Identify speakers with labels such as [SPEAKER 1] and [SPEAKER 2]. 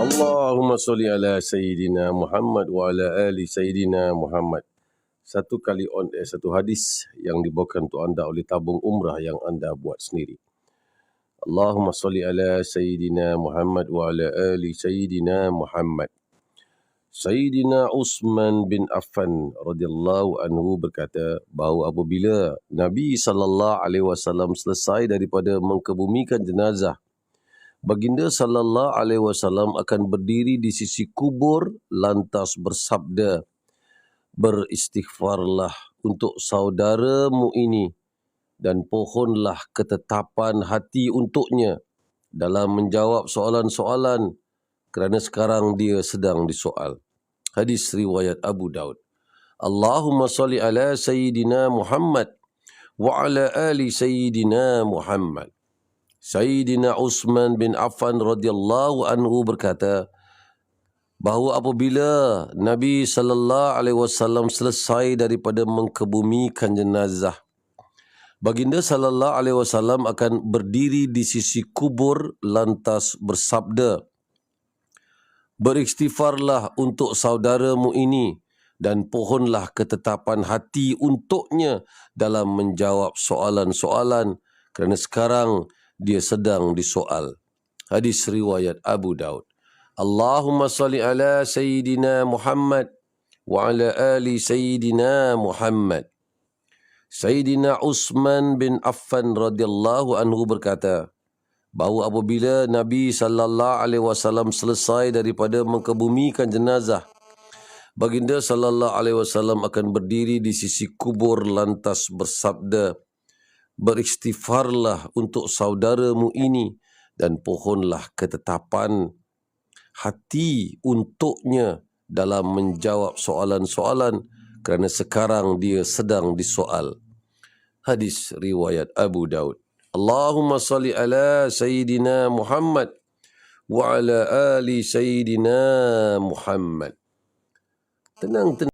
[SPEAKER 1] Allahumma salli ala Sayyidina Muhammad wa ala ali Sayyidina Muhammad. Satu kali on air, satu hadis yang dibawakan untuk anda oleh tabung umrah yang anda buat sendiri. Allahumma salli ala Sayyidina Muhammad wa ala ali Sayyidina Muhammad. Sayyidina Utsman bin Affan radhiyallahu anhu berkata bahawa apabila Nabi sallallahu alaihi wasallam selesai daripada mengkebumikan jenazah Baginda sallallahu alaihi wasallam akan berdiri di sisi kubur lantas bersabda Beristighfarlah untuk saudaramu ini dan pohonlah ketetapan hati untuknya dalam menjawab soalan-soalan kerana sekarang dia sedang disoal. Hadis riwayat Abu Daud. Allahumma salli ala Sayyidina Muhammad wa ala ali Sayyidina Muhammad. Sayyidina Utsman bin Affan radhiyallahu anhu berkata bahawa apabila Nabi sallallahu alaihi wasallam selesai daripada mengkebumikan jenazah Baginda sallallahu alaihi wasallam akan berdiri di sisi kubur lantas bersabda Beristighfarlah untuk saudaramu ini dan pohonlah ketetapan hati untuknya dalam menjawab soalan-soalan kerana sekarang dia sedang disoal. Hadis riwayat Abu Daud. Allahumma salli ala Sayyidina Muhammad wa ala ali Sayyidina Muhammad. Sayyidina Utsman bin Affan radhiyallahu anhu berkata bahawa apabila Nabi sallallahu alaihi wasallam selesai daripada mengkebumikan jenazah baginda sallallahu alaihi wasallam akan berdiri di sisi kubur lantas bersabda beristighfarlah untuk saudaramu ini dan pohonlah ketetapan hati untuknya dalam menjawab soalan-soalan kerana sekarang dia sedang disoal. Hadis riwayat Abu Daud. Allahumma salli ala Sayyidina Muhammad wa ala ali Sayyidina Muhammad. Tenang, tenang.